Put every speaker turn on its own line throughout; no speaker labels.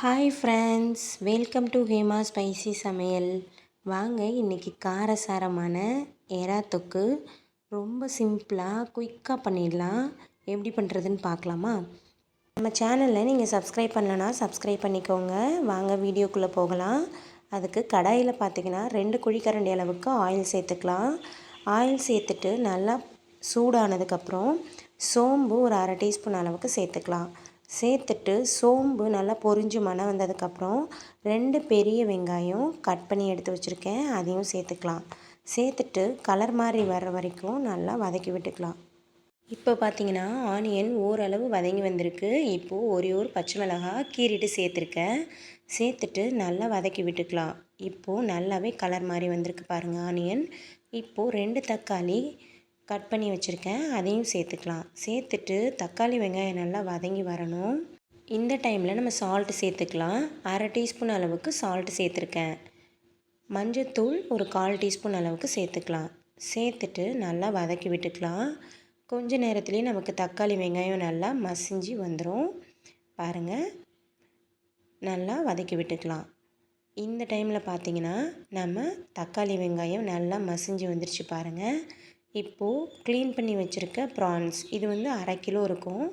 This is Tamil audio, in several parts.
Hi friends welcome to Hema spicy சமையல் வாங்க இன்றைக்கி காரசாரமான எறா தொக்கு. ரொம்ப சிம்பிளாக குயிக்காக பண்ணிடலாம். எப்படி பண்ணுறதுன்னு பார்க்கலாமா? நம்ம சேனலில் நீங்கள் சப்ஸ்கிரைப் பண்ணலன்னா சப்ஸ்கிரைப் பண்ணிக்கோங்க. வாங்க வீடியோக்குள்ளே போகலாம். அதுக்கு கடாயில் பார்த்தீங்கன்னா ரெண்டு குழிக்கரண்டி அளவுக்கு ஆயில் சேர்த்துக்கலாம். ஆயில் சேர்த்துட்டு நல்லா சூடானதுக்கப்புறம் சோம்பு ஒரு அரை டீஸ்பூன் அளவுக்கு சேர்த்துக்கலாம். சேர்த்துட்டு சோம்பு நல்லா பொரிஞ்சு மணம் வந்ததுக்கப்புறம் ரெண்டு பெரிய வெங்காயம் கட் பண்ணி எடுத்து வச்சுருக்கேன். அதையும் சேர்த்துக்கலாம். சேர்த்துட்டு கலர் மாதிரி வர்ற வரைக்கும் நல்லா வதக்கி விட்டுக்கலாம். இப்போ பார்த்தீங்கன்னா ஆனியன் ஓரளவு வதங்கி வந்திருக்கு. இப்போது ஒரே ஒரு பச்சை மிளகாய் கீறிட்டு சேர்த்துருக்கேன். சேர்த்துட்டு நல்லா வதக்கி விட்டுக்கலாம். இப்போது நல்லாவே கலர் மாதிரி வந்திருக்கு பாருங்கள் ஆனியன். இப்போது ரெண்டு தக்காளி கட் பண்ணி வச்சுருக்கேன். அதையும் சேர்த்துக்கலாம். சேர்த்துட்டு தக்காளி வெங்காயம் நல்லா வதங்கி வரணும். இந்த டைமில் நம்ம சால்ட்டு சேர்த்துக்கலாம். அரை டீஸ்பூன் அளவுக்கு சால்ட்டு சேர்த்துருக்கேன். மஞ்சத்தூள் ஒரு கால் டீஸ்பூன் அளவுக்கு சேர்த்துக்கலாம். சேர்த்துட்டு நல்லா வதக்கி விட்டுக்கலாம். கொஞ்ச நேரத்துலேயே நமக்கு தக்காளி வெங்காயம் நல்லா மசிஞ்சு வந்துடும் பாருங்கள் நல்லா வதக்கி விட்டுக்கலாம். இந்த டைமில் பார்த்திங்கன்னா நம்ம தக்காளி வெங்காயம் நல்லா மசிஞ்சு வந்துருச்சு பாருங்கள் இப்போது க்ளீன் பண்ணி வச்சுருக்க ப்ரான்ஸ் இது வந்து அரை கிலோ இருக்கும்.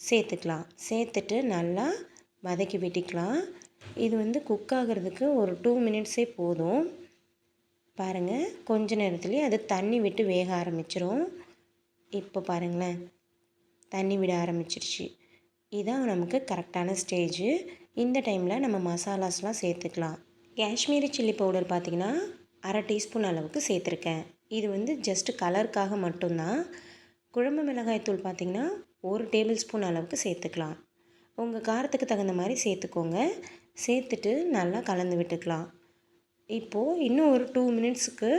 சேர்த்துக்கலாம். சேர்த்துட்டு நல்லா வதக்கி விட்டுக்கலாம். இது வந்து குக் ஆகிறதுக்கு ஒரு டூ மினிட்ஸே போதும். பாருங்கள் கொஞ்ச நேரத்துலேயே அது தண்ணி விட்டு வேக ஆரம்பிச்சிரும். இப்போ பாருங்களேன் தண்ணி விட ஆரம்பிச்சிருச்சு. இதுதான் நமக்கு கரெக்டான ஸ்டேஜு இந்த டைமில் நம்ம மசாலாஸ்லாம் சேர்த்துக்கலாம். காஷ்மீரி சில்லி பவுடர் பார்த்திங்கன்னா அரை டீஸ்பூன் அளவுக்கு சேர்த்துருக்கேன். இது வந்து ஜஸ்ட்டு கலருக்காக மட்டும்தான். குழம்பு மிளகாய்த்தூள் பார்த்திங்கன்னா ஒரு டேபிள் ஸ்பூன் அளவுக்கு சேர்த்துக்கலாம். உங்கள் காரத்துக்கு தகுந்த மாதிரி சேர்த்துக்கோங்க. சேர்த்துட்டு நல்லா கலந்து விட்டுக்கலாம். இப்போது இன்னும் ஒரு டூ மினிட்ஸுக்கு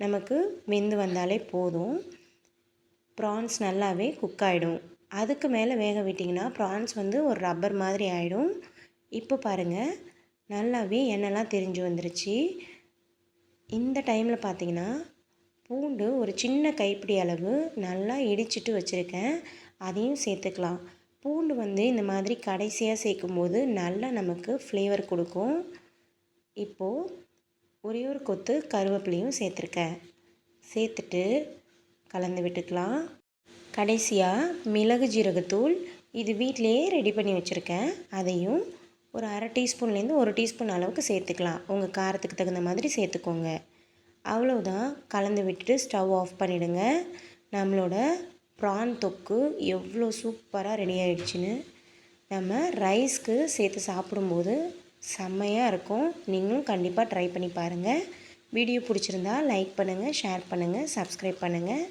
நமக்கு வெந்து வந்தாலே போதும். ப்ரான்ஸ் நல்லாவே குக் ஆகிடும் அதுக்கு மேலே வேக விட்டிங்கன்னா ப்ரான்ஸ் வந்து ஒரு ரப்பர் மாதிரி ஆகிடும் இப்போ பாருங்கள் நல்லாவே எண்ணெய்லாம் தெரிஞ்சு வந்துருச்சு. இந்த டைமில் பார்த்தீங்கன்னா பூண்டு ஒரு சின்ன கைப்பிடி அளவு நல்லா இடிச்சிட்டு வச்சுருக்கேன். அதையும் சேர்த்துக்கலாம். பூண்டு வந்து இந்த மாதிரி கடைசியாக சேர்க்கும்போது நல்லா நமக்கு ஃப்ளேவர் கொடுக்கும். இப்போது ஒரே ஒரு கொத்து கருவேப்பிலையும் சேர்த்துருக்கேன். சேர்த்துட்டு கலந்து விட்டுக்கலாம். கடைசியாக மிளகு ஜீரகத்தூள் இது வீட்டிலையே ரெடி பண்ணி வச்சுருக்கேன். அதையும் ஒரு அரை டீஸ்பூன்லேருந்து ஒரு டீஸ்பூன் அளவுக்கு சேர்த்துக்கலாம். உங்கள் காரத்துக்கு தகுந்த மாதிரி சேர்த்துக்கோங்க. அவ்வளோதான் கலந்து விட்டுட்டு ஸ்டவ் ஆஃப் பண்ணிவிடுங்க நம்மளோட ப்ரான் தொக்கு எவ்வளோ சூப்பராக ரெடி ஆகிடுச்சின்னு நம்ம ரைஸ்க்கு சேர்த்து சாப்பிடும்போது செம்மையாக இருக்கும். நீங்களும் கண்டிப்பாக ட்ரை பண்ணி பாருங்கள் வீடியோ பிடிச்சிருந்தா லைக் பண்ணுங்கள் ஷேர் பண்ணுங்கள் சப்ஸ்கிரைப் பண்ணுங்கள்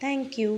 தேங்க்யூ